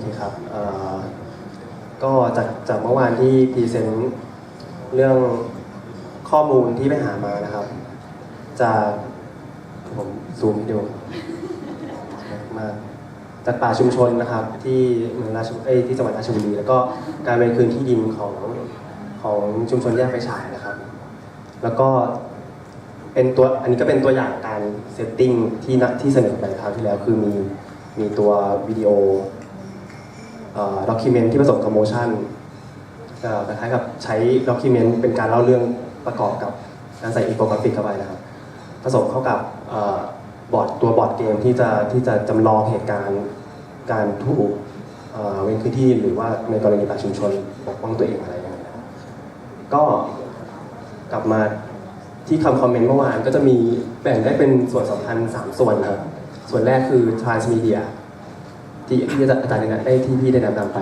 เคครับก็จากจากเมื่อวานที่พรีเซนต์เรื่องข้อมูลที่ไปหามานะครับ จากผมซูมให้ดูมากจากป่าชุมชนนะครับ ที่เมืองราชเอ้ที่จังหวัดราชบุรีแล้วก็การเป็นคืนที่ดินของของชุมชนแยกไฟฉายนะครับ แล้วก็เป็นตัวอันนี้ก็เป็นตัวอย่างการเซตติ้งที่นัที่เสนอไปคราวที่แล้วคือมีมีตัววิดีโอ ด็อกิเมนที่ผสมกับโมชั่นคล้ายๆกับใช้ด็อกิเมนเป็นการเล่าเรื่องประกอบกับการใส่อินโฟกราฟิกเข้าไปนะครับผสมเข้ากับอบอร์ดตัวบอร์ดเกมที่จะที่จะจำลองเหตุการณ์การถูกเว้นพื้นที่หรือว่าในกรณีป่าชุมชนปกป้องตัวเองอะไรอย่างเงี้ยนะครับก็กลับมาที่คำคอมเมนต์เมื่อวานก็จะมีแบ่งได้เป็นส่วนสำคัญ 3 ส่วนครับส่วนแรกคือ transmedia ที่ที่อาจารย์ได้ได้ที่พี่ได้นะนำไป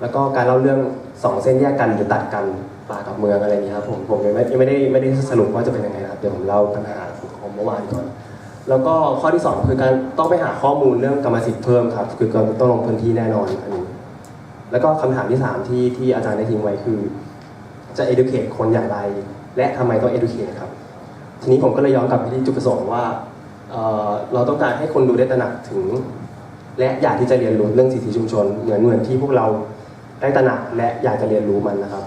แล้วก็การเล่าเรื่องสองเส้นแยกกันหรือตัดกันป่ากับเมืองอะไรนี้ครับผมผมยังไม่ยังไม่ได้ไม่ได้สรุปว่าจะเป็นยังไงนะครับเดี๋ยวผมเล่าปัญหาของเมื่อวานก่อน แล้วก็ข้อที่สองคือการต้องไปหาข้อมูลเรื่องกรรมสิทธิ์เพิ่มครับ คือการต้องลงพื้นที่แน่นอนอันนี้แล้วก็คำถามที่สามที่ที่อาจารย์ได้ทิ้งไว้คือ จะ educate คนอย่างไร และทำไมต้อง educate ครับ ทีนี้ผมก็เลยย้อนกลับไปที่จุดประสงค์ว่าเเราต้องการให้คนดูได้ตระหนักถึง และอยากที่จะเรียนรู้เรื่องสิทธิชุมชน เหมือนเหมือนที่พวกเราได้ตระหนักและอยากจะเรียนรู้มันนะครับ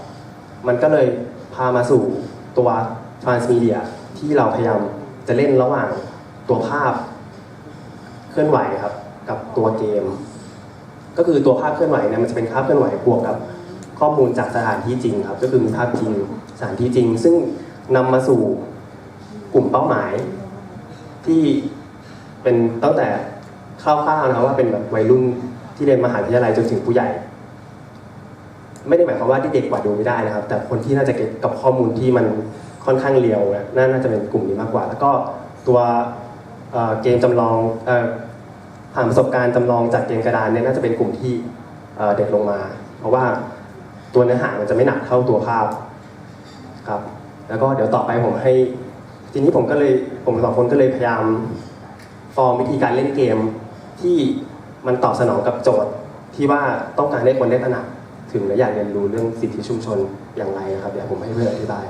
มันก็เลยพามาสู่ตัว transmedia ที่เราพยายามจะเล่นระหว่างตัวภาพเคลื่อนไหวครับ กับตัวเกม ก็คือตัวภาพเคลื่อนไหวเนี่ยมันจะเป็นภาพเคลื่อนไหวบวกกับข้อมูลจากสถานที่จริงครับ ก็คือมีภาพจริงสถานที่จริง ซึ่งนำมาสู่กลุ่มเป้าหมายที่เป็นตั้งแต่ คร่าวๆนะครับว่าเป็นแบบวัยรุ่นที่เรียนมหาวิทยาลัยจนถึงผู้ใหญ่ ไม่ได้หมายความว่าที่เด็กกว่าดูไม่ได้นะครับ แต่คนที่น่าจะเก็บกับข้อมูลที่มันค่อนข้างเรียวนะน่าน่าจะเป็นกลุ่มนี้มากกว่า แล้วก็ตัวเเกมจำลองผ่านประสบการณ์จำลองจากเกมกระดานเนี่ยน่าจะเป็นกลุ่มที่เเด็กลงมา เพราะว่าตัวเนื้อหามันจะไม่หนักเท่าตัวภาพครับ แล้วก็เดี๋ยวต่อไปผมให้ทีนี้ผมก็เลยผมสองคนก็เลยพยายามฟอร์มวิธีการเล่นเกม ที่มันตอบสนองกับโจทย์ที่ว่าต้องการให้คนได้ตระหนักถึงและอยากเรียนรู้เรื่องสิทธิชุมชนอย่างไรนะครับเดี๋ยวผมให้เพื่อนอธิบาย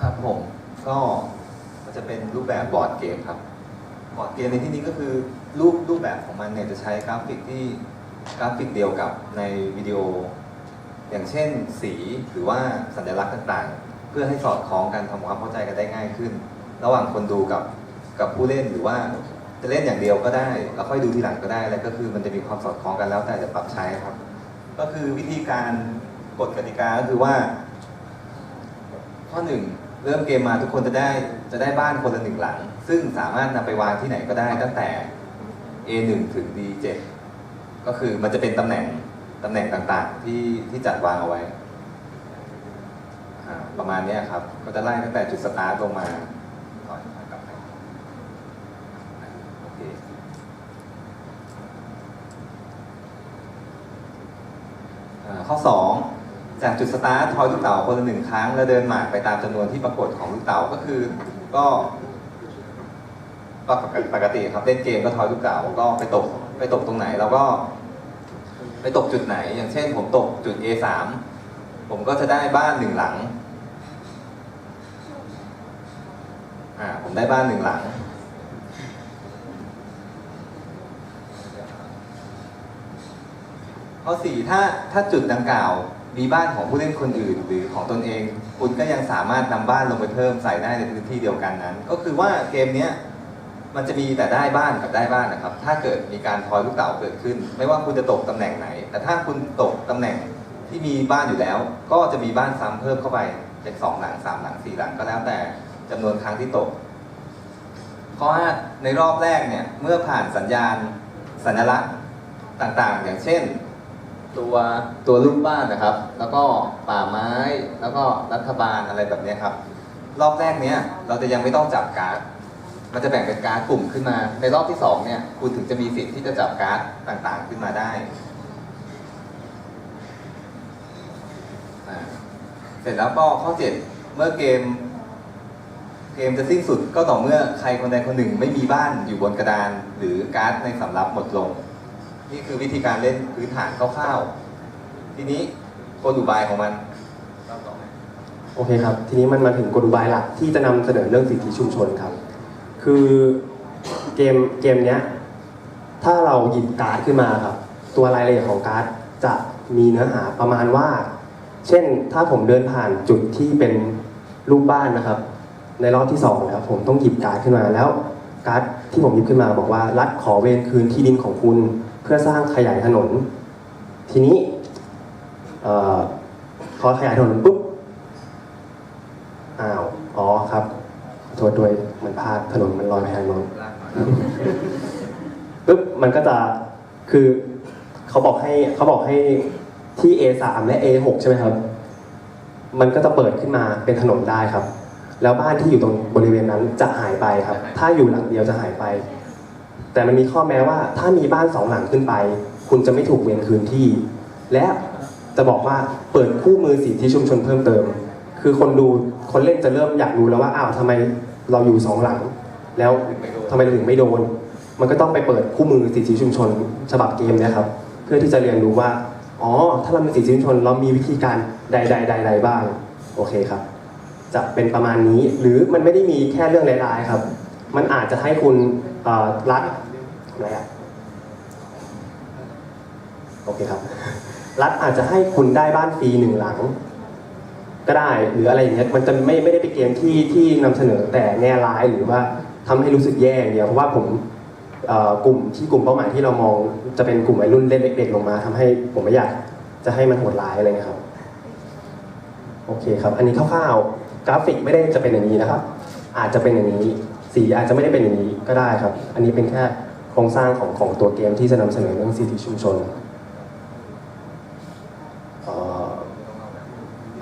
ครับผมก็มันจะเป็นรูปแบบบอร์ดเกมครับบอร์ดเกมในที่นี้ก็คือรูปรูปแบบของมันเนี่ยจะใช้กราฟิกที่กราฟิกเดียวกับในวิดีโอ อย่างเช่นสีหรือว่าสัญลักษณ์ต่างๆ เพื่อให้สอดคล้องกันทำความเข้าใจกันได้ง่ายขึ้น ระหว่างคนดูกับกับผู้เล่นหรือว่า จะเล่นอย่างเดียวก็ได้แล้วค่อยดูทีหลังก็ได้แล้วก็คือมันจะมีความสอดคล้องกันแล้วแต่จะปรับใช้ครับ ก็คือวิธีการกฎกติกาก็คือว่า ข้อหนึ่งเริ่มเกมมาทุกคนจะได้จะได้บ้านคนละหนึ่งหลัง ซึ่งสามารถนำไปวางที่ไหนก็ได้ตั้งแต่ A1 ถึง D7 ก็คือมันจะเป็นตำแหน่งตำแหน่งต่างๆ ที่ที่จัดวางเอาไว้ ประมาณนี้ครับ ก็จะไล่ตั้งแต่จุดสตาร์ทลงมาถอยกลับไปโอเคอ่า ข้อ 2 จากจุดสตาร์ททอยลูกเต๋าคนละหนึ่งครั้ง แล้วเดินหมากไปตามจำนวนที่ปรากฏของลูกเต๋าก็คือ ก็ก็ปกติครับเล่นเกมก็ทอยลูกเต๋าก็ไปตกไปตกตรงไหนเราก็ ไปตกจุดไหน อย่างเช่น ผมตกจุด A3 ผมก็จะได้บ้านหนึ่งหลังอ่าผมได้บ้านหนึ่งหลัง ข้อสี่ถ้าถ้าจุดดังกล่าวมีบ้านของผู้เล่นคนอื่น หรือของตนเอง คุณก็ยังสามารถนำบ้านลงไปเพิ่มใส่ได้ในพื้นที่เดียวกันนั้น ก็คือว่าเกมเนี้ยมันจะมีแต่ได้บ้านกับได้บ้านนะครับ ถ้าเกิดมีการทอยลูกเต๋าเกิดขึ้น ไม่ว่าคุณจะตกตำแหน่งไหน แต่ถ้าคุณตกตำแหน่งที่มีบ้านอยู่แล้ว ก็จะมีบ้านซ้ำเพิ่มเข้าไปเป็นสองหลังสามหลังสี่หลังก็แล้วแต่จำนวนครั้งที่ตกข้อห้าในรอบแรกเนี่ยเมื่อผ่านสัญญาณสัญลักษณ์ต่างๆ อย่างเช่น ตัวตัวรูปบ้านนะครับ แล้วก็ป่าไม้แล้วก็รัฐบาลอะไรแบบนี้ครับ รอบแรกเนี้ยเราจะยังไม่ต้องจับการ์ดมันจะแบ่งเป็นการ์ดกลุ่มขึ้นมา ในรอบที่สองเนี่ยคุณถึงจะมีสิทธิ์ที่จะจับการ์ดต่างๆขึ้นมาได้เสร็จแล้วก็ข้อเจ็ดเมื่อเกม เกมจะสิ้นสุดก็ต่อเมื่อใครคนใดคนหนึ่งไม่มีบ้านอยู่บนกระดาน หรือการ์ดในสำรับหมดลง นี่คือวิธีการเล่นพื้นฐานคร่าวๆ ทีนี้กลอุบายของมันเล่าต่อไหมโอเคครับ ทีนี้มันมาถึงกลอุบายหลักที่จะนำเสนอเรื่องสิทธิชุมชนครับ คือเกมเกมเนี้ย ถ้าเราหยิบการ์ดขึ้นมาครับ ตัวรายละเอียดของการ์ดจะมีเนื้อหาประมาณว่า เช่นถ้าผมเดินผ่านจุดที่เป็นรูปบ้านนะครับ ในรอบที่สองนะครับผมต้องหยิบการ์ดขึ้นมาแล้ว การ์ดที่ผมหยิบขึ้นมาบอกว่า รัฐขอเวรคืนที่ดินของคุณเพื่อสร้างขยายถนน ทีนี้เอ่อพอขยายถนนปุ๊บอ้าวอ๋อครับขอโทษด้วยมันพลาดถนนมันลอยไปทางโน้นปุ๊บมันก็จะคือเขาบอกให้เขาบอกให้ที่ A3 และ A6 ใช่ไหมครับ มันก็จะเปิดขึ้นมาเป็นถนนได้ครับ แล้วบ้านที่อยู่ตรงบริเวณนั้นจะหายไปครับ ถ้าอยู่หลังเดียวจะหายไป แต่มันมีข้อแม้ว่าถ้ามีบ้านสองหลังขึ้นไป คุณจะไม่ถูกเวรคืนที่ และจะบอกว่าเปิดคู่มือสิทธิชุมชนเพิ่มเติม คือคนดูคนเล่นจะเริ่มอยากรู้แล้วว่าอ้าวทำไมเราอยู่สองหลัง แล้วทำไมเราถึงไม่โดน มันก็ต้องไปเปิดคู่มือสิทธิชุมชน ฉบับเกมนะครับ เพื่อที่จะเรียนรู้ว่าอ๋อ ถ้าเรามีสิทธิชุมชนเรามีวิธีการใดใดใดใดบ้าง โอเคครับ จะเป็นประมาณนี้ หรือมันไม่ได้มีแค่เรื่องร้ายๆครับ มันอาจจะให้คุณ รัฐอะไรอะโอเคครับ รัฐอาจจะให้คุณได้บ้านฟรีหนึ่งหลัง ก็ได้หรืออะไรอย่างเงี้ยมันจะไม่ไม่ได้เป็นเกมที่ที่นำเสนอแต่แง่ร้ายหรือว่าทำให้รู้สึกแย่อย่างเดียวเพราะว่าผมกลุ่มที่กลุ่มเป้าหมายที่เรามองจะเป็นกลุ่มวัยรุ่นเล่นเด็กๆลงมาทำให้ผมไม่อยากจะให้มันโหดร้ายอะไรเงี้ยครับโอเคครับ อันนี้คร่าวๆกราฟิกไม่ได้จะเป็นอย่างนี้นะครับ อาจจะเป็นอย่างนี้ สีอาจจะไม่ได้เป็นอย่างนี้ก็ได้ครับ อันนี้เป็นแค่โครงสร้างของของตัวเกมที่จะนำเสนอเรื่องสิทธิชุมชน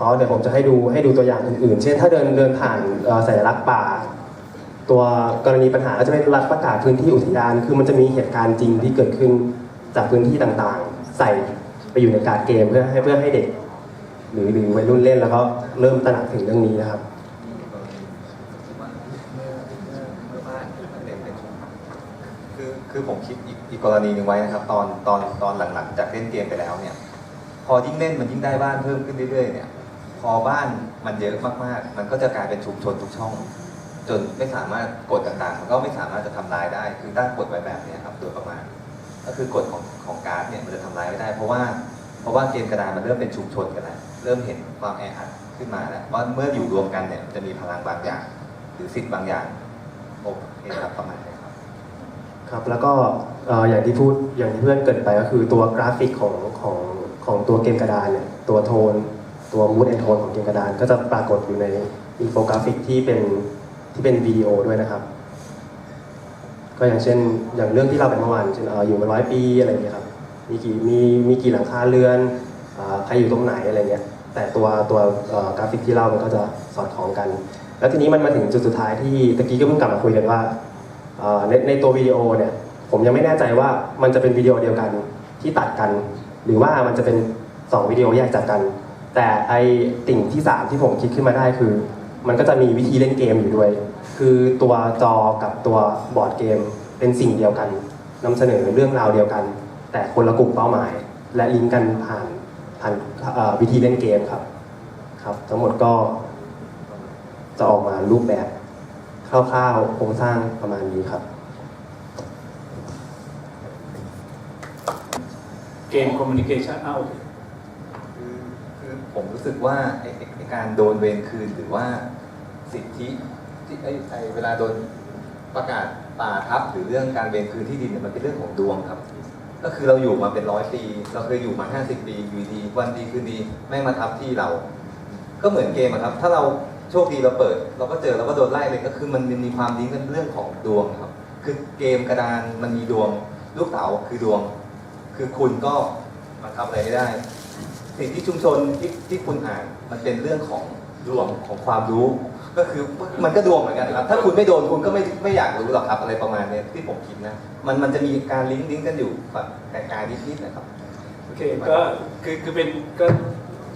อ๋อเดี๋ยวผมจะให้ดูให้ดูตัวอย่างอื่นๆ เช่น ถ้าเดินเดินผ่านเอ่อสัญลักษณ์ป่า ตัวกรณีปัญหาก็จะเป็นรัฐประกาศพื้นที่อุทยาน คือมันจะมีเหตุการณ์จริงที่เกิดขึ้นจากพื้นที่ต่างๆ ใส่ไปอยู่ในการดเกมเพื่อให้เพื่อให้เด็ก หรือหรือวัยรุ่นเล่นแล้วก็เริ่มตระหนักถึงเรื่องนี้นะครับ คือผมคิดอีกอีกกรณีหนึ่งไว้นะครับ ตอนตอนตอนหลังๆ จากเล่นเกมไปแล้วเนี่ย พอยิ่งเล่นมันยิ่งได้บ้านเพิ่มขึ้นเรื่อยๆเนี่ย พอบ้านมันเยอะมากๆ มันก็จะกลายเป็นชุมชนทุกช่อง จนไม่สามารถกฎต่างๆมันก็ไม่สามารถจะทำลายได้ คือตั้งกฎไว้แบบนี้ครับโดยประมาณ ก็คือกฎของของการ์ดเนี่ยมันจะทำลายไม่ได้ เพราะว่าเพราะว่าเกมกระดานมันเริ่มเป็นชุมชนกันแล้วเริ่มเห็นความแออัดขึ้นมาแล้วว่าเมื่ออยู่รวมกันเนี่ยมันจะมีพลังบางอย่าง หรือสิทธิ์บางอย่างโอเคครับประมาณนี้ ครับแล้วก็เอ่ออย่างที่พูดอย่างที่เพื่อนเกริดไปก็คือตัวกราฟิกของของของตัวเกมกระดานเนี่ยตัวโทน ตัวมูดแอนโทนของเกมกระดาน ก็จะปรากฏอยู่ในอินโฟกราฟิกที่เป็นที่เป็นวิดีโอด้วยนะครับ ก็อย่างเช่นอย่างเรื่องที่เราไปเมื่อวานเช่นเอ่ออยู่มาร้อยปีอะไรอย่างเงี้ยครับมีกี่มีมีกี่หลังคาเรือนอ่าใครอยู่ตรงไหนอะไรเงี้ยแต่ตัวตัวเอ่อกราฟิกที่เล่ามันก็จะสอดคล้องกัน แล้วทีนี้มันมาถึงจุดสุดท้ายที่ตะกี้ก็เพิ่งกลับมาคุยกันว่า ในในตัววิดีโอเนี่ยผมยังไม่แน่ใจว่ามันจะเป็นวิดีโอเดียวกันที่ตัดกัน หรือว่ามันจะเป็น 2 วิดีโอแยกจากกัน แต่ไอติ่งที่ 3 ที่ผมคิดขึ้นมาได้คือ มันก็จะมีวิธีเล่นเกมอยู่ด้วย คือตัวจอกับตัวบอร์ดเกมเป็นสิ่งเดียวกันนำเสนอเรื่องราวเดียวกัน แต่คนละกลุ่มเป้าหมาย และลิงก์กันผ่านผ่านวิธีเล่นเกมครับครับ ทั้งหมดก็จะออกมารูปแบบ คร่าวๆโครงสร้างประมาณนี้ครับ เกมคอมมิวนิเคชันอ้าวโอเคคือคือผมรู้สึกว่าไอ้ไอ้ไอ้การโดนเวรคืนหรือว่าสิทธิที่ไอ้ไอ้เวลาโดนประกาศป่าทับหรือเรื่องการเวรคืนที่ดินเนี่ยมันเป็นเรื่องของดวงครับ ก็คือเราอยู่มาเป็นร้อยปี เราเคยอยู่มา 50 ปีอยู่ดีวันดีคืนดีแม่งมาทับที่เรา ก็เหมือนเกมอะครับ ถ้าเรา โชคดีเราเปิด เราก็เจอเราก็โดนไล่เลยก็คือมันมีความลิงก์กันเรื่องของดวงครับ คือเกมกระดานมันมีดวง ลูกเต๋าคือดวง คือคุณก็มาทำอะไรไม่ได้ สิ่งที่ชุมชนที่ที่คุณอ่านมันเป็นเรื่องของดวงของความรู้ ก็คือมันก็ดวงเหมือนกันครับ ถ้าคุณไม่โดนคุณก็ไม่ไม่อยากรู้หรอกครับอะไรประมาณเนี้ยที่ผมคิดนะ มันมันจะมีการลิงก์ลิงก์กันอยู่แบบไกลๆนิดๆนะครับโอเคก็คือคือเป็นก็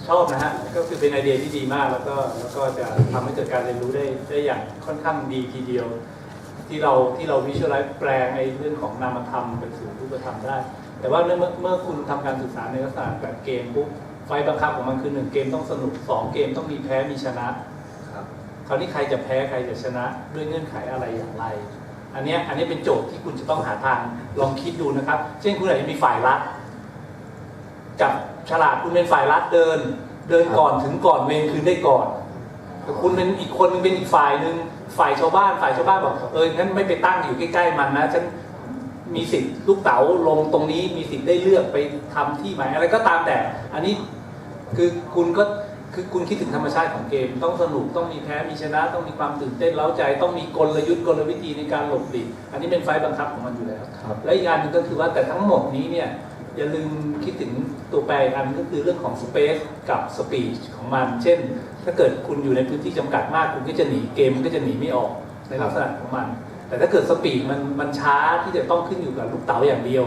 ชอบนะฮะก็คือเป็นไอเดียที่ดีมาก แล้วก็แล้วก็จะทำให้เกิดการเรียนรู้ได้ได้อย่างค่อนข้างดีทีเดียว ที่เราที่เราวิชวลไลซ์แปลงไอ้เรื่องของนามธรรมไปสู่รูปธรรมได้ แต่ว่าเมื่อเมื่อคุณทำการศึกษาในลักษณะแบบเกมปุ๊บไฟล์บังคับของมันคือหนึ่งเกมต้องสนุกสองเกมต้องมีแพ้มีชนะครับคราวนี้ใครจะแพ้ใครจะชนะด้วยเงื่อนไขอะไรอย่างไร อันเนี้ยอันนี้เป็นโจทย์ที่คุณจะต้องหาทางลองคิดดูนะครับ เช่นคุณอาจจะมีฝ่ายรัฐจับ ฉลากคุณเป็นฝ่ายรัฐเดิน เดินก่อนถึงก่อนเวรคืนได้ก่อนแต่คุณเป็นอีกคนนึงเป็นอีกฝ่ายหนึ่งฝ่ายชาวบ้านฝ่ายชาวบ้านบอกเอองั้นไม่ไปตั้งอยู่ใกล้ๆมันนะฉันมีสิทธิ์ลูกเต๋าลงตรงนี้มีสิทธิ์ได้เลือกไปทำที่หมายอะไรก็ตามแต่ อันนี้คือคุณก็คือคุณคิดถึงธรรมชาติของเกม ต้องสนุกต้องมีแพ้มีชนะ ต้องมีความตื่นเต้นเล้าใจ ต้องมีกลยุทธ์กลวิธีในการหลบหลีกอันนี้เป็นไฟล์บังคับของมันอยู่แล้วครับและอีกอย่างหนึ่งก็คือว่าแต่ทั้งหมดนี้เนี่ย อย่าลืมคิดถึงตัวแปรอันก็คือเรื่องของ Space กับ Speed ของมัน เช่น ถ้าเกิดคุณอยู่ในพื้นที่จำกัดมาก คุณก็จะหนีเกมมันก็จะหนีไม่ออกในลักษณะของมัน แต่ถ้าเกิดสปีดมันมันช้าที่จะต้องขึ้นอยู่กับลูกเต๋าอย่างเดียว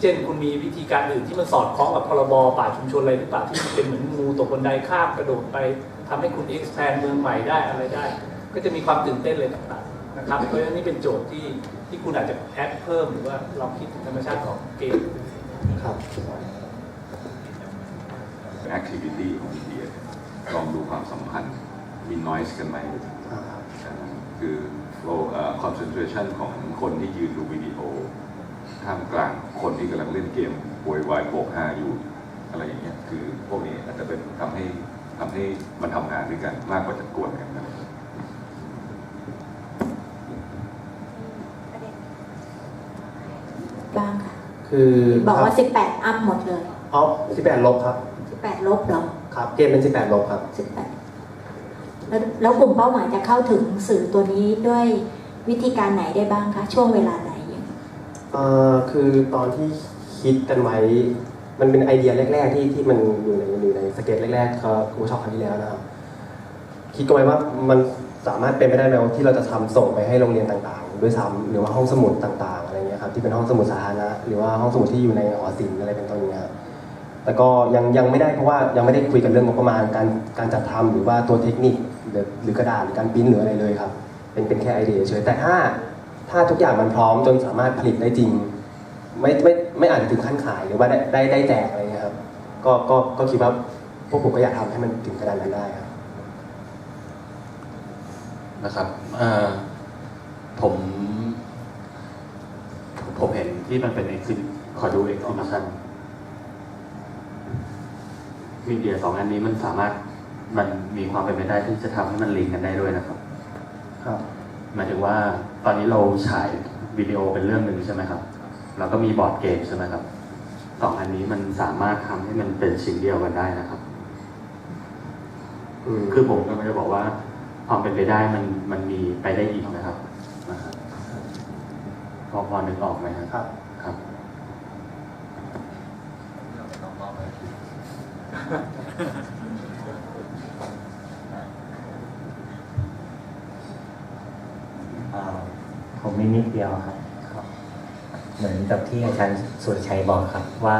เช่นคุณมีวิธีการอื่นที่มันสอดคล้องกับพรบป่าชุมชนอะไรหรือเปล่าที่เป็นเหมือนงูตกบันไดข้ามกระโดดไปทำให้คุณ expand เมืองใหม่ได้อะไรได้ ก็จะมีความตื่นเต้นอะไรต่างๆนะครับเพราะฉะนั้นนี่เป็นโจทย์ที่ที่คุณอาจจะแอดเพิ่มหรือว่าลองคิดถึงธรรมชาติของเกม ครับ activity ของมีเดียลองดูความสัมพันธ์มี noise กันไหมอ่าครับคือ flow เอ่อ concentration ของคนที่ยืนดูวิดีโอท่ามกลางคนที่กำลังเล่นเกมโวยวายโบกฮาอยู่ อะไรอย่างเงี้ยคือพวกนี้อาจจะเป็นทำให้ทำให้มันทำงานด้วยกันมากกว่าจะกวนกันนะบ้างค่ะ คือบอกว่า 18 อัพหมดเลย อ๋อ18 ลบครับ 18 ลบเหรอ ครับ เกมเป็น 18 ลบครับ 18 แล้วแล้วกลุ่มเป้าหมายจะเข้าถึงสื่อตัวนี้ด้วยวิธีการไหนได้บ้างคะ ช่วงเวลาไหนเอ่อคือตอนที่คิดกันไว้ มันเป็นไอเดียแรก ๆ ที่ที่มันอยู่ในอยู่ในสเก็ตแรกๆก็ครูชอบครั้งที่แล้วนะครับคิดกันไว้ว่ามันสามารถเป็นไปได้ไหมว่าที่เราจะทำส่งไปให้โรงเรียนต่างๆ ด้วยซ้ำหรือว่าห้องสมุดต่างๆ อะครับที่เป็นห้องสมุดสาธารณะหรือว่าห้องสมุดที่อยู่ในหอศิลป์อะไรเป็นต้นเนี้ยครับแต่ก็ยังยังไม่ได้เพราะว่ายังไม่ได้คุยกันเรื่องงบประมาณการการจัดทำหรือว่าตัวเทคนิคหรือหรือกระดาษหรือการปริ้นหรืออะไรเลยครับ เป็นเป็นแค่ไอเดียเฉยแต่ถ้าถ้าทุกอย่างมันพร้อมจนสามารถผลิตได้จริง ไม่ไม่ไม่อาจจะถึงขั้นขายหรือว่าได้ได้ได้แจกอะไรเงี้ยครับ ก็ก็ก็คิดว่าพวกผมก็อยากทำให้มันถึงกระดนนั้นได้ครับนะครับผม ผมเห็นที่มันเป็น exhibit ขอดู exhibition มีเดียสองอันนี้มันสามารถมันมีความเป็นไปได้ที่จะทำให้มันลิงก์กันได้ด้วยนะครับ ครับหมายถึงว่าตอนนี้เราฉายวิดีโอเป็นเรื่องหนึ่งใช่ไหมครับ แล้วก็มีบอร์ดเกมใช่ไหมครับสองอันนี้มันสามารถทำให้มันเป็นชิ้นเดียวกันได้นะครับอืมคือผมก็ไม่ได้บอกว่าความเป็นไปได้มันมันมีไปได้อีกนะครับนะครับ พอพอนึกออกไหมครับ ครับครับอ่าผมมีนิดเดียวครับ เหมือนกับที่อาจารย์สุรชัยบอกครับว่า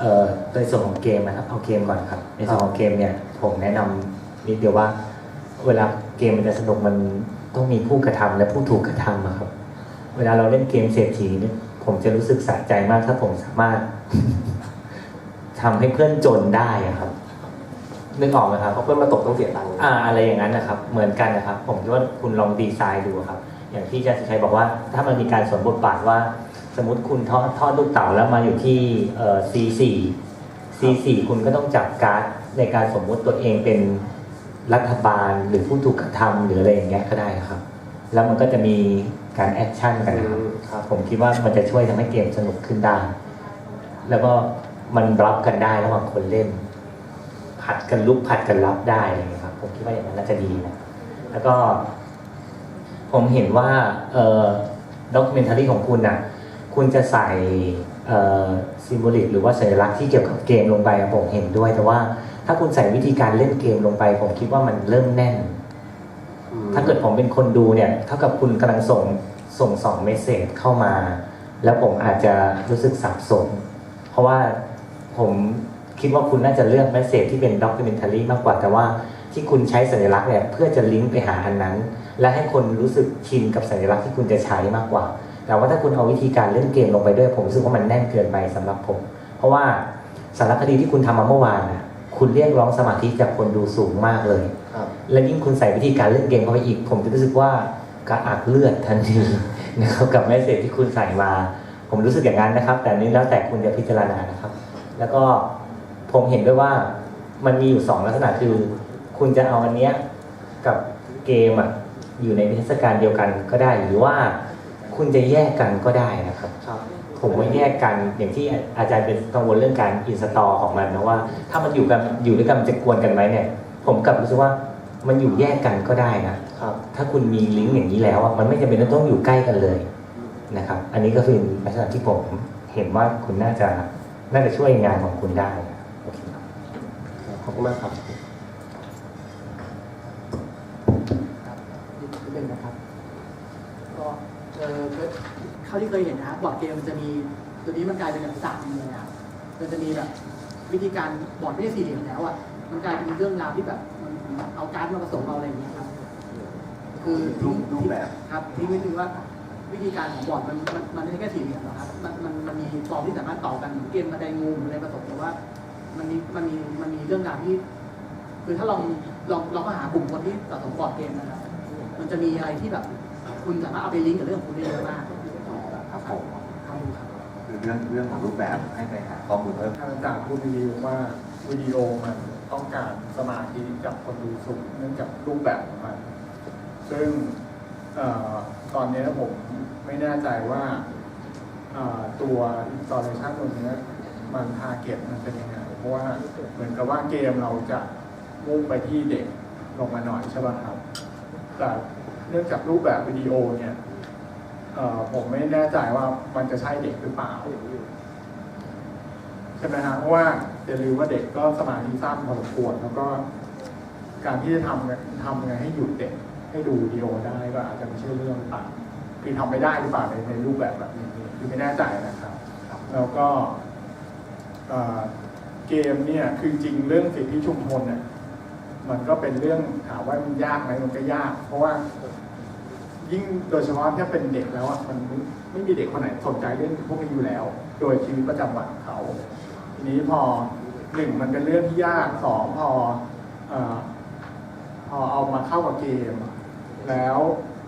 เอ่อโดยส่วนของเกมนะครับเอาเกมก่อนครับ ในส่วนของเกมเนี่ยผมแนะนำนิดเดียวว่า เวลาเกมมันจะสนุกมันต้องมีผู้กระทำและผู้ถูกกระทำอะครับ เวลาเราเล่นเกมเศรษฐีเนี่ยผมจะรู้สึกสะใจมากถ้าผมสามารถทำให้เพื่อนจนได้อะครับนึกออกไหมครับเพราะเพื่อนมาตกต้องเสียตังค์อ่าอะไรอย่างนั้นนะครับ เหมือนกันนะครับ ผมคิดว่าคุณลองดีไซน์ดูครับ อย่างที่อาจารย์สุชัยบอกว่า ถ้ามันมีการสวมบทบาทว่า สมมติคุณทอดทอดลูกเต๋าแล้วมาอยู่ที่เอ่อ C4 C4 คุณก็ต้องจับการ์ดในการสมมุติตัวเองเป็นรัฐบาลหรือผู้ถูกกระทำหรืออะไรอย่างเงี้ยก็ได้ครับ แล้วมันก็จะมีการแอคชั่นกันนะครับครับผมคิดว่ามันจะช่วยทำให้เกมสนุกขึ้นได้ แล้วก็มันรับกันได้ระหว่างคนเล่น ผัดกันลุกผัดกันรับได้อะไรอย่างเงี้ยครับ ผมคิดว่าอย่างนั้นน่าจะดีนะแล้วก็ ผมเห็นว่าเอ่อด็อกิเมนทารีของคุณน่ะ คุณจะใส่เอ่อซิมโบลิกหรือว่าสัญลักษณ์ที่เกี่ยวกับเกมลงไปอะผมเห็นด้วย แต่ว่าถ้าคุณใส่วิธีการเล่นเกมลงไป ผมคิดว่ามันเริ่มแน่นอืม ถ้าเกิดผมเป็นคนดูเนี่ยเท่ากับคุณกำลังส่งส่งสองเมสเซจเข้ามา แล้วผมอาจจะรู้สึกสับสน เพราะว่าผมคิดว่าคุณน่าจะเลือกเมสเซจที่เป็นด็อกเมนทารีมากกว่า แต่ว่าที่คุณใช้สัญลักษณ์เนี่ยเพื่อจะลิงก์ไปหาอันนั้น และให้คนรู้สึกชินกับสัญลักษณ์ที่คุณจะใช้มากกว่า แต่ว่าถ้าคุณเอาวิธีการเล่นเกมลงไปด้วย ผมรู้สึกว่ามันแน่นเกินไปสำหรับผม เพราะว่าสารคดีที่คุณทำมาเมื่อวานนะคุณเรียกร้องสมาธิจากคนดูสูงมากเลย และยิ่งคุณใส่วิธีการเล่นเกมเข้าไปอีก ผมจะรู้สึกว่ากระอักเลือดทันทีนะครับกับแมสเซจที่คุณใส่มา ผมรู้สึกอย่างนั้นนะครับ แต่อันนี้แล้วแต่คุณจะพิจารณานะครับ แล้วก็ผมเห็นด้วยว่ามันมีอยู่สองลักษณะคือ คุณจะเอาอันเนี้ยกับเกมอะอยู่ในเทศกาลเดียวกันก็ได้หรือว่าคุณจะแยกกันก็ได้นะครับครับผมว่าแยกกันอย่างที่อาจารย์เป็นกังวลเรื่องการอินสตอลของมันนะว่า ถ้ามันอยู่กันอยู่ด้วยกันมันจะกวนกันไหมเนี่ย ผมกลับรู้สึกว่า มันอยู่แยกกันก็ได้นะครับ ถ้าคุณมีลิงก์อย่างนี้แล้วอะมันไม่จำเป็นต้องอยู่ใกล้กันเลยนะครับ อันนี้ก็คือลักษณะที่ผมเห็นว่าคุณน่าจะน่าจะช่วยงานของคุณได้โอเคครับขอบคุณมากครับนิดนึงนะครับ ก็เออเท่าที่เคยเห็นนะครับบอร์ดเกมมันจะมีตัวนี้มันกลายเป็นแบบสามเลยนะครับมันจะมีแบบวิธีการบอร์ดไม่ใช่สี่เหลี่ยมแล้วอะ มันกลายเป็นเรื่องราวที่แบบมันเอาการ์ดมาผสมเอาอะไรอย่างเงี้ยครับ คือทิ้งรูปแบบ ครับทิ้งไว้นึงว่าวิธีการของบอร์ดมันมันมันไม่ใช่แค่สี่เหลี่ยมหรอกครับมันมันมันมีฟอร์มที่สามารถต่อกันเหมือนเกมมาไดงูหรืออะไรผสมแต่ว่า มันมีมันมีมันมีเรื่องราวที่ คือถ้าลองลองลองมาหากลุ่มคนที่สะสมบอร์ดเกมนะครับ มันจะมีอะไรที่แบบ คุณสามารถเอาไปลิงก์กับเรื่องของคุณได้เยอะมากครับผมครับดูครับคือเรื่องเรื่องของรูปแบบให้ไปหาข้อมูลเพิ่ม ทางอาจารย์พูดรีวิวว่าวิดีโอมัน ต้องการสมาธิจากคนดูสูงเนื่องจากรูปแบบของมัน ซึ่งอตอนนี้ผมไม่แน่ใจว่าตัว installation ตัวเนี้มันทาเก็ตมันเป็นยังไงเพราะว่าเหมือนกับว่าเกมเราจะมุ่งไปที่เด็กลงมาหน่อยใช่ป่ะครับ แต่เนื่องจากรูปแบบวิดีโอเนี่ยผมไม่แน่ใจว่ามันจะใช่เด็กหรือเปล่าใช่ไหมฮะเพราะว่า อย่าลืมว่าเด็กก็สมาธิสั้นพอสมควรแล้วก็การที่จะทำทำไงให้หยุดเด็กให้ดูวิดีโอได้ก็อาจจะไม่ใช่เรื่องหรือเปล่าคือทำไม่ได้หรือเปล่าในในรูปแบบแบบนี้คือไม่แน่ใจนะครับ แล้วก็เกมเนี่ยคือจริงเรื่องสิทธิชุมชนเนี่ยมันก็เป็นเรื่องถามว่ามันยากไหมมันก็ยาก เพราะว่ายิ่งโดยเฉพาะถ้าเป็นเด็กแล้วอะมันไม่มีเด็กคนไหนสนใจเรื่องพวกนี้อยู่แล้ว โดยชีวิตประจำวันเขา นี้พอหนึ่งมันเป็นเรื่องที่ยากสองพอเอ่อพอเอามาเข้ากับเกม แล้ว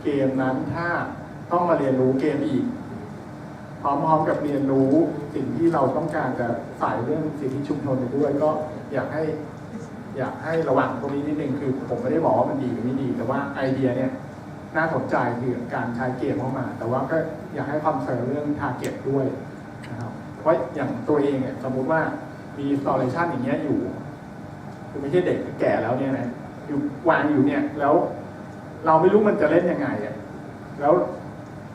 เกมนั้นถ้าต้องมาเรียนรู้เกมอีก พร้อมๆกับเรียนรู้สิ่งที่เราต้องการจะใส่เรื่องสิทธิชุมชนไปด้วย ก็อยากให้อยากให้ระวังตรงนี้นิดนึงคือ ผมไม่ได้บอกว่ามันดีหรือไม่ดี แต่ว่าไอเดียเนี่ยน่าสนใจคือการใช้เกมเข้ามา แต่ว่าก็อยากให้ความเสริมเรื่องทาร์เก็ตด้วยนะครับ ราะอย่างตัวเองเนี่ยสมมุติว่ามี installation อย่างเงี้ยอยู่คือไม่ใช่เด็กแก่แล้วเนี่ยนะอยู่วางอยู่เนี่ย แล้ว เราไม่รู้มันจะเล่นยังไงอะแล้ว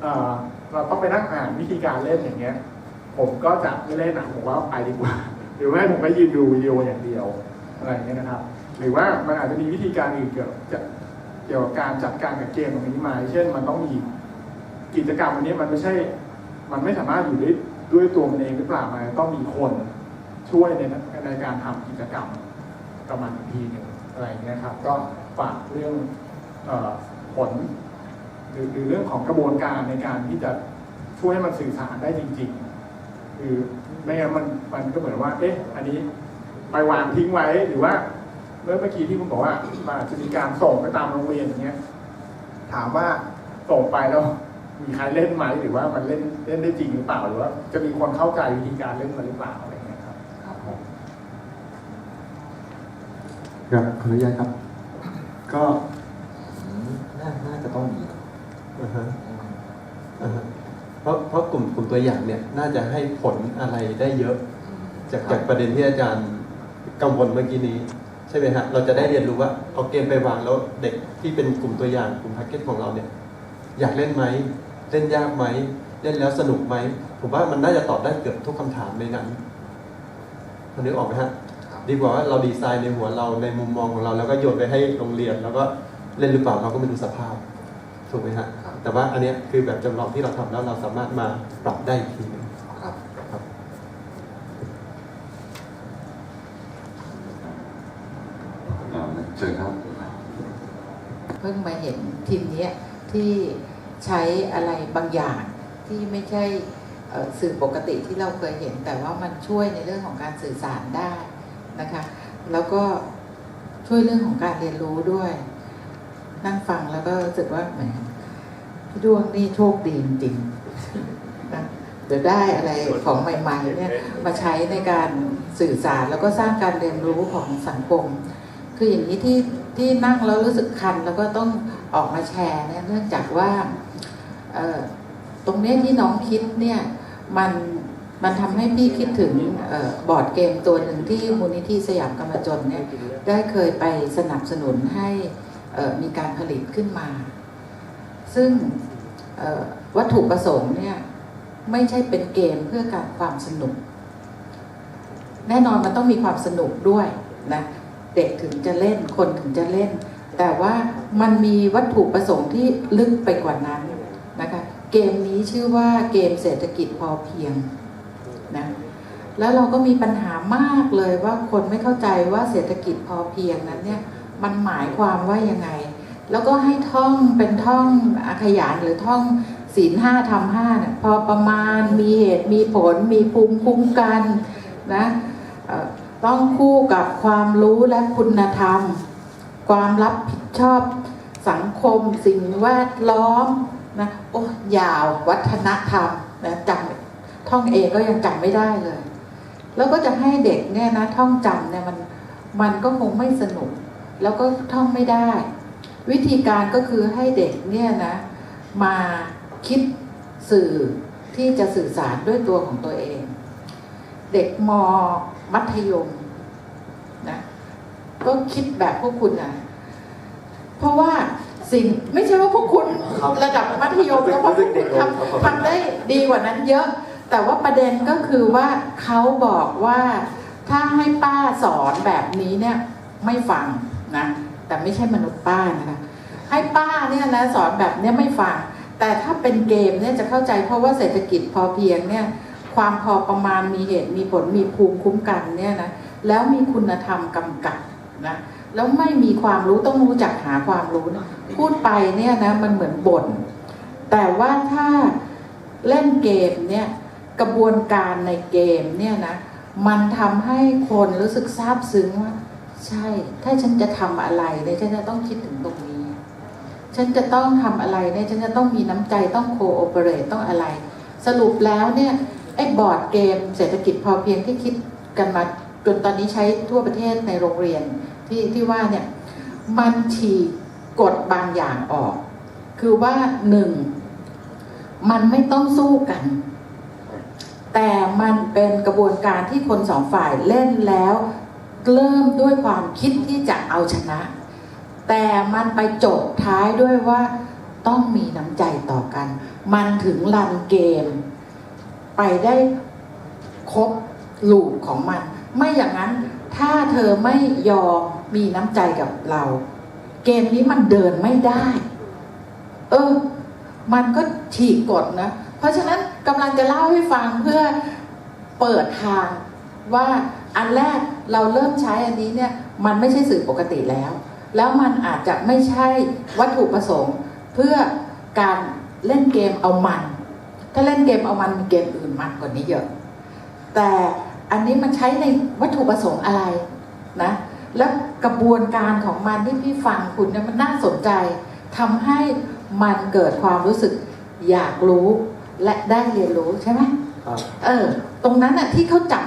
เอ่อเราต้องไปนั่งอ่านวิธีการเล่นอย่างเงี้ย ผมก็จะไม่เล่นหนังผมว่าไปดีกว่า หรือว่ผมก็ยืนดูวิดีโออย่างเดียวอะไรเงี้ยนะครับ หรือว่ามันอาจจะมีวิธีการอื่นเกี่ยวจะเกี่ยวกับการจัดการกับเกมตรงนี้มาเช่นมันต้องมีกิจกรรมอันนี้มันไม่ใช่ มันไม่สามารถอยู่ด้วย ด้วยตัวมันเองหรือเปล่ามันต้องมีคนช่วยในในการทำกิจกรรมกับมันอีกทีหนึ่งอะไรเงี้ยครับ ก็ฝากเรื่องอผลหรือหรือเรื่องของกระบวนการในการที่จะช่วยให้มันสื่อสารได้จริง ๆ คือไม่งั้นมันมันก็เหมือนว่า เอ๊ะ อันนี้ไปวางทิ้งไว้หรือว่าเมื่อเมื่อกี้ที่คุณบอกว่ามันอาจจะมีการส่งไปตามโรงเรียนอย่างเงี้ย ถามว่าส่งไปแล้ว มีใครเล่นไหมหรือว่ามันเล่นเล่นได้จริงหรือเปล่าหรือว่าจะมีคนเข้าใจวิธีการเล่นมันหรือเปล่าอะไรเงี้ยครับครับผมครับขออนุญาตครับ ก็น่าน่าจะต้องมีอ่าฮะอ่าฮะเพราะเพราะกลุ่มกลุ่มตัวอย่างเนี่ยน่าจะให้ผลอะไรได้เยอะ จากจากประเด็นที่อาจารย์กังวลเมื่อกี้นี้ ใช่ไหมฮะเราจะได้เรียนรู้ว่าเอาเกมไปวางแล้วเด็กที่เป็นกลุ่มตัวอย่างกลุ่มแพ็กเกจของเราเนี่ย อยากเล่นไหม เล่นยากไหมเล่นแล้วสนุกไหมผมว่ามันน่าจะตอบได้เกือบทุกคำถามในนั้นมันนึกออกไหมฮะดีกว่าว่าเราดีไซน์ในหัวเราในมุมมองของเรา แล้วก็โยนไปให้โรงเรียน แล้วก็เล่นหรือเปล่าเราก็ไม่รู้สภาพ ถูกไหมฮะแต่ว่าอันเนี้ยคือแบบจำลองที่เราทำแล้วเราสามารถมาปรับได้อีกทีหนึงครับครับอ่าเชิญครับเพิ่งมาเห็นทีมเนี้ยที่ ใช้อะไรบางอย่างที่ไม่ใช่สื่อปกติที่เราเคยเห็น แต่ว่ามันช่วยในเรื่องของการสื่อสารได้นะคะ แล้วก็ช่วยเรื่องของการเรียนรู้ด้วย นั่งฟังแล้วก็รู้สึกว่าแหมพี่ดวงนี่โชคดีจริงๆนะเดี๋ยวได้อะไรของใหม่ ๆ เนี่ยมาใช้ในการสื่อสารแล้วก็สร้างการเรียนรู้ของสังคม คืออย่างนี้ที่ที่นั่งแล้วรู้สึกคันแล้วก็ต้องออกมาแชร์เนี่ยเนื่องจากว่าตรงนี้ที่น้องคิดเนี่ยมันมันทำให้พี่คิดถึงออบอร์ดเกมตัวหนึ่งที่มูลนิธิสยามกรรมจนเนี่ยได้เคยไปสนับสนุนให้มีการผลิตขึ้นมา ซึ่งวัตถุประสงค์เนี่ยไม่ใช่เป็นเกมเพื่อการความสนุก แน่นอนมันต้องมีความสนุกด้วยนะ เด็กถึงจะเล่นคนถึงจะเล่น แต่ว่ามันมีวัตถุประสงค์ที่ลึกไปกว่านั้นนะคะเกมนี้ชื่อว่าเกมเศรษฐกิจพอเพียงนะแล้วเราก็มีปัญหามากเลยว่าคนไม่เข้าใจว่าเศรษฐกิจพอเพียงนั้นเนี่ยมันหมายความว่ายังไง แล้วก็ให้ท่องเป็นท่องอขยานหรือท่องศีลห้าทำห้าเนี่ยพอประมาณมีเหตุมีผล มีภูมิคุ้มกันนะ ต้องคู่กับความรู้และคุณธรรม ความรับผิดชอบสังคมสิ่งแวดล้อมนะโอ้ยาววัฒนธรรมนะจำท่องเองก็ยังจำไม่ได้เลย แล้วก็จะให้เด็กเนี่ยนะท่องจำเนี่ยมันมันก็คงไม่สนุก แล้วก็ท่องไม่ได้ วิธีการก็คือให้เด็กเนี่ยนะมาคิดสื่อที่จะสื่อสารด้วยตัวของตัวเอง เด็กม มัธยมนะก็คิดแบบพวกคุณนะเพราะว่าสิ่งไม่ใช่ว่าพวกคุณครับระดับมัธยมแล้วพวกคุณทำทำได้ดีกว่านั้นเยอะ แต่ว่าประเด็นก็คือว่าเขาบอกว่าถ้าให้ป้าสอนแบบนี้เนี่ยไม่ฟังนะแต่ไม่ใช่มนุษย์ป้านะคะให้ป้าเนี่ยนะสอนแบบเนี้ยไม่ฟังแต่ถ้าเป็นเกมเนี่ยจะเข้าใจเพราะว่าเศรษฐกิจพอเพียงเนี่ย ความพอประมาณมีเหตุมีผลมีภูมิคุ้มกันเนี่ยนะแล้วมีคุณธรรมกำกับนะแล้วไม่มีความรู้ต้องรู้จักหาความรู้นะพูดไปเนี่ยนะมันเหมือนบ่นแต่ว่าถ้าเล่นเกมเนี่ยกระบวนการในเกมเนี่ยนะมันทำให้คนรู้สึกซาบซึ้งว่าใช่ ถ้าฉันจะทำอะไรเนี่ยฉันจะต้องคิดถึงตรงนี้ ฉันจะต้องทำอะไรเนี่ยฉันจะต้องมีน้ำใจต้องโคโอเปเรตต้องอะไร สรุปแล้วเนี่ย ไอ้บอร์ดเกมเศรษฐกิจพอเพียงที่คิดกันมาจนตอนนี้ใช้ทั่วประเทศในโรงเรียนที่ที่ว่าเนี่ยมันฉีกกฎบางอย่างออก คือว่าหนึ่งมันไม่ต้องสู้กัน แต่มันเป็นกระบวนการที่คนสองฝ่ายเล่นแล้ว เริ่มด้วยความคิดที่จะเอาชนะ แต่มันไปจบท้ายด้วยว่าต้องมีน้ำใจต่อกัน มันถึงรันเกม ไปได้ครบลูปของมัน ไม่อย่างนั้นถ้าเธอไม่ยอมมีน้ำใจกับเรา เกมนี้มันเดินไม่ได้ เออ มันก็ฉีกกฎนะ เพราะฉะนั้นกำลังจะเล่าให้ฟังเพื่อเปิดทางว่าอันแรกเราเริ่มใช้อันนี้เนี่ย มันไม่ใช่สื่อปกติแล้ว แล้วมันอาจจะไม่ใช่วัตถุประสงค์ เพื่อการเล่นเกมเอามัน ถ้าเล่นเกมเอามันมีเกมอื่นมากกว่านี้เยอะ แต่อันนี้มันใช้ในวัตถุประสงค์อะไรนะ แล้วกระบวนการของมันที่พี่ฟังคุณเนี่ยมันน่าสนใจทำให้มันเกิดความรู้สึกอยากรู้และได้เรียนรู้ใช่ไหมครับเออ ตรงนั้นน่ะที่เขาจับ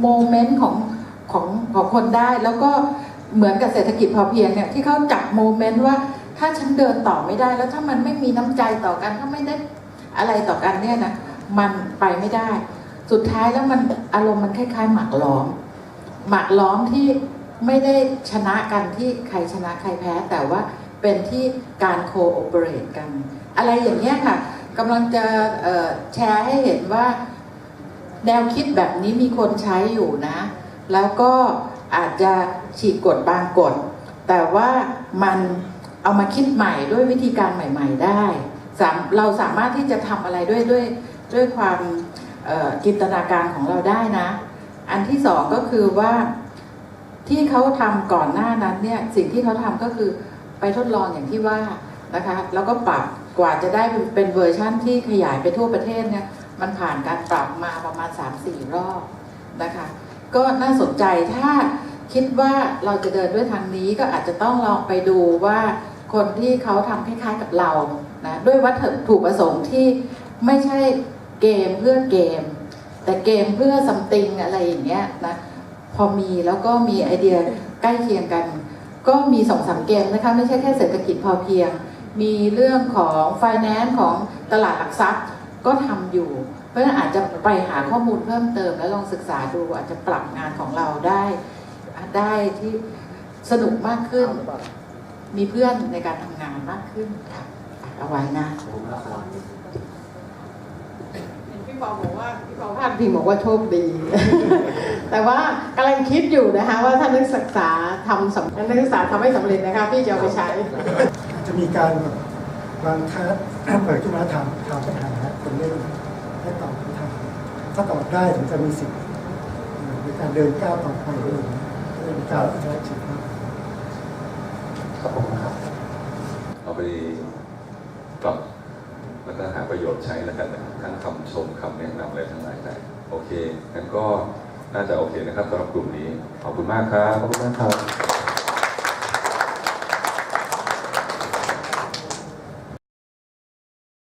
โมเมนต์ของของของคนได้แล้วก็เหมือนกับเศรษฐกิจพอเพียงเนี่ยที่เขาจับโมเมนต์ว่าถ้าฉันเดินต่อไม่ได้ แล้วถ้ามันไม่มีน้ำใจต่อกันถ้าไม่ได้ อะไรต่อกันเนี่ยนะมันไปไม่ได้ สุดท้ายแล้วมันอารมณ์มันคล้ายๆ หมักล้อม หมักล้อมที่ไม่ได้ชนะกันที่ใครชนะใครแพ้ แต่ว่าเป็นที่การโคโอเปเรตกัน อะไรอย่างเงี้ยค่ะกำลังจะแชร์ให้เห็นว่าแนวคิดแบบนี้มีคนใช้อยู่นะ แล้วก็อาจจะฉีกกฎบางกฎ แต่ว่ามันเอามาคิดใหม่ด้วยวิธีการใหม่ ๆ ได้ เราสามารถที่จะทำอะไรด้วยด้วยด้วยความจินตนาการของเราได้นะ อันที่สองก็คือว่าที่เขาทำก่อนหน้านั้นเนี่ยสิ่งที่เขาทำก็คือไปทดลองอย่างที่ว่านะคะแล้วก็ปรับกว่าจะได้เป็นเวอร์ชั่นที่ขยายไปทั่วประเทศเนี่ยมันผ่านการปรับมาประมาณ 3-4 รอบนะคะก็น่าสนใจถ้าคิดว่าเราจะเดินด้วยทางนี้ก็อาจจะต้องลองไปดูว่าคนที่เขาทำคล้ายๆกับเรา นะด้วยวัตถุประสงค์ที่ไม่ใช่เกมเพื่อเกม แต่เกมเพื่อซัมติงอะไรอย่างเงี้ยนะพอมีแล้วก็มีไอเดียใกล้เคียงกัน ก็มีสองสามเกมนะคะไม่ใช่แค่เศรษฐกิจพอเพียง มีเรื่องของไฟแนนซ์ของตลาดหลักทรัพย์ก็ทำอยู่ เพราะฉะนั้นอาจจะไปหาข้อมูลเพิ่มเติมแล้วลองศึกษาดูอาจจะปรับงานของเราได้ได้ที่สนุกมากขึ้น มีเพื่อนในการทำงานมากขึ้นค่ะ เอาไว้นะขอบคุณมากครับพี่ปอบอกว่าพี่ปอพาดพิงบอกว่าโชคดี แต่ว่ากำลังคิดอยู่นะคะ ว่าถ้านักศึกษาทำสำนักศึกษาทำไม่สำเร็จนะคะพี่จะเอาไปใช้ จะมีการแบบวางทัสเปิดขึ้นมาถามถามปัญหาคนเล่นให้ตอบคำถามถ้าตอบได้ถึงจะมีสิทธิ์ในการเดินก้าวต่อไปด้วยเป็นการแสดงสิทธิ์มากขอบคุณครับเอาไป ปรับแล้วก็หาประโยชน์ใช้แล้วกันนะทั้งคำชมคำแนะนำอะไรทั้งหลายได้โอเคงั้นก็น่าจะโอเคนะครับสำหรับกลุ่มนี้ ขอบคุณมากครับ ขอบคุณมากครับ